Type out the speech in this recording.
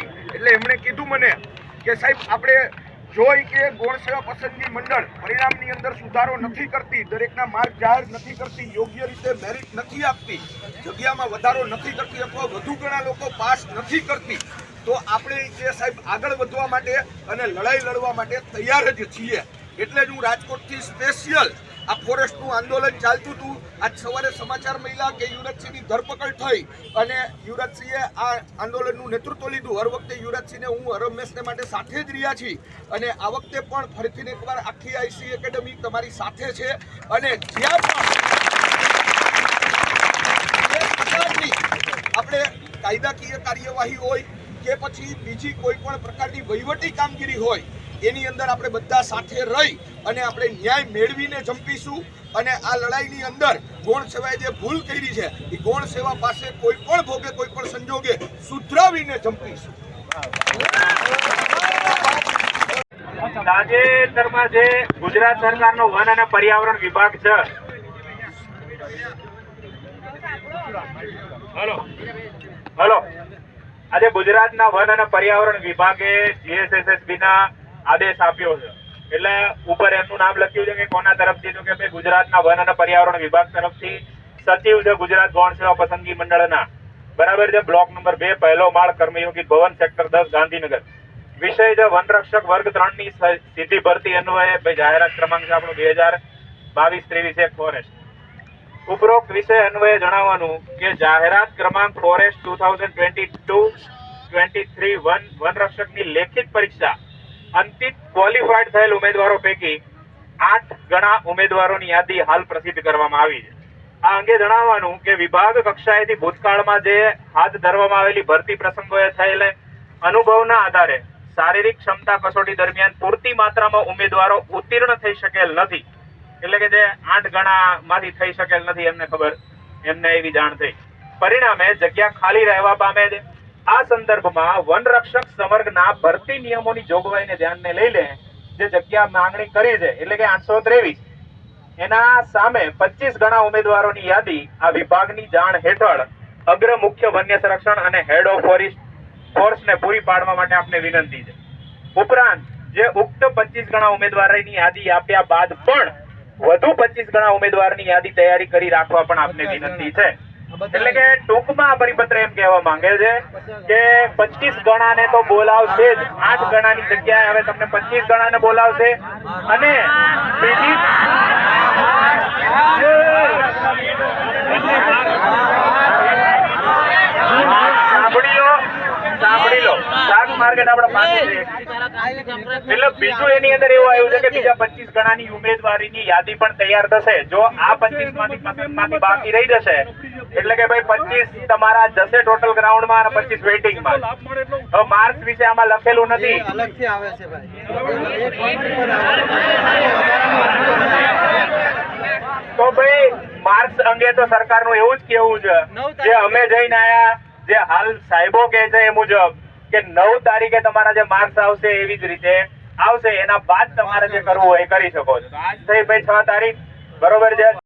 કરી. એટલે એમણે કીધું મને કે સાહેબ, આપણે જોઈ કે ગોળ સેવા પસંદગી મંડળ પરિણામની અંદર સુધારો નથી કરતી, દરેકના માર્ગ જાહેર નથી કરતી, યોગ્ય રીતે મેરિટ નથી આપતી, જગ્યામાં વધારો નથી કરતી અથવા વધુ ઘણા લોકો પાસ નથી કરતી, તો આપણે જે સાહેબ આગળ વધવા માટે અને લડાઈ લડવા માટે તૈયાર જ છીએ. એટલે જ હું રાજકોટથી સ્પેશિયલ આ ફોરેસ્ટનું આંદોલન ચાલતું હતું. આજ સવારે સમાચાર મળ્યા કે યુવરાજસિંહની ધરપકડ થઈ અને યુવરાજસિંહે આ આંદોલનનું નેતૃત્વ લીધું. હર વખતે યુવરાજસિંહને હું હરમેશને માટે સાથે જ રહ્યા છીએ. અને આ વખતે પણ ફરીથી એકવાર આખી આઈસી એકેડમી તમારી સાથે છે. અને જ્યાં પણ આપણે કાયદાકીય કાર્યવાહી હોય કે પછી બીજી કોઈ પણ પ્રકારની વહીવટી કામગીરી હોય એની અંદર આપણે બધા સાથે રહી અને આપણે ન્યાય મેળવીને જંપીશું. અને આ લડાઈની અંદર ગૌણ સેવાએ જે ભૂલ કરી છે, એ ગૌણ સેવા પાસે કોઈ પણ ભોગે, કોઈ પણ સંજોગે સુધરાવીને જંપીશું. તાજેતરમાં જે ગુજરાત સરકારનો વન અને પર્યાવરણ વિભાગ છે. હલો. આજે ગુજરાતના વન અને પર્યાવરણ વિભાગે જીએસએસએસબી ના આદેશ આપ્યો છે. એટલે ઉપર એમનું નામ લખ્યું છે કે કોના તરફથી? તો કે ભાઈ ગુજરાતના વન અને પર્યાવરણ વિભાગ તરફથી સચિવ છે ગુજરાત ગૌણ સેવા પસંદગી મંડળના. બરાબર છે? બ્લોક નંબર બે, પહેલો માળ કર્મયોગી ભવન, સેક્ટર દસ, ગાંધીનગર. વિષય છે વનરક્ષક વર્ગ ત્રણની સીધી ભરતી અન્વયે ભાઈ જાહેરાત ક્રમાંક છે આપણો બે હજાર બાવીસ, ત્રેવીસ, એક, ફોરેસ્ટ. ઉપરોક્ત વિષય અન્વયે જણાવવાનું કે જાહેરાત ક્રમાંક forest two thousand twenty two, twenty three, one, વનરક્ષકની લેખિત પરીક્ષા અંતિમ ક્વોલિફાઈડ થયેલ ઉમેદવારો પૈકી આઠ ગણા ઉમેદવારોની યાદી હાલ પ્રસિદ્ધ કરવામાં આવી છે. આ અંગે જણાવવાનું કે વિભાગ કક્ષાએથી ભૂતકાળમાં જે હાથ ધરવામાં આવેલી ભરતી પ્રસંગોએ થયેલ અનુભવના આધારે શારીરિક ક્ષમતા કસોટી દરમિયાન પૂરતી માત્રામાં ઉમેદવારો ઉત્તીર્ણ થઈ શકેલ નથી. એટલે કે જે આઠ ગણા માંથી થઈ શકેલ નથી, એમને ખબર, એમને એવી જાણ થઈ. પરિણામે જગ્યા ખાલી રહેવા પામે છે. આ સંદર્ભમાં વનરક્ષક સંવર્ગના ભરતી નિયમોની જોગવાઈને ધ્યાનને લઈ લે જે જગ્યા માંગણી કરી છે, એટલે કે આઠસો ત્રેવીસ. એના સામે પચીસ ગણા ઉમેદવારોની યાદી આ વિભાગની જાણ હેઠળ અગ્ર મુખ્ય વન્ય સંરક્ષણ અને હેડ ઓફ ફોરેસ્ટ ફોર્સને પૂરી પાડવા માટે આપને વિનંતી છે. ઉપરાંત, જે ઉક્ત પચીસ ગણા ઉમેદવારની યાદી આપ્યા બાદ પણ વધુ પચીસ ગણા ઉમેદવારની યાદી તૈયારી કરી રાખવા પણ આપને વિનંતી છે. એટલે કે ટૂંકમાં આ પરિપત્ર એમ કહેવા માંગે છે કે પચીસ ગણાને તો બોલાવશે જ. આઠ ગણાની જગ્યાએ હવે તમને પચીસ ગણાને બોલાવશે. અને બીજી માર્કેટ આપણે પાસે છે એટલે બીજું એની અંદર એવું આવ્યું છે કે બીજા પચીસ ગણાની ઉમેદવારીની યાદી પણ તૈયાર થશે. જો આ પચીસમાંથી બાકી રહી જશે એટલે કે ભાઈ પચીસ તમારા જશે ટોટલ ગ્રાઉન્ડમાં અને પચીસ વેઇટિંગમાં હવે માર્ક્સ વિશે આમાં લખેલું નથી. અલગથી આવે છે ભાઈ. તો ભાઈ માર્ક્સ અંગે તો સરકારનું એવું જ કેવું છે જે અમે જઈને આયા જે હાલ સાહેબો કહે છે એ મુજબ કે નવ તારીખે તમારા જે માર્ક્સ આવશે એવી જ રીતે આવશે. એના બાદ તમારે જે કરવું હોય એ કરી શકો છો. આજ થઈ ભાઈ છ તારીખ બરોબર છે?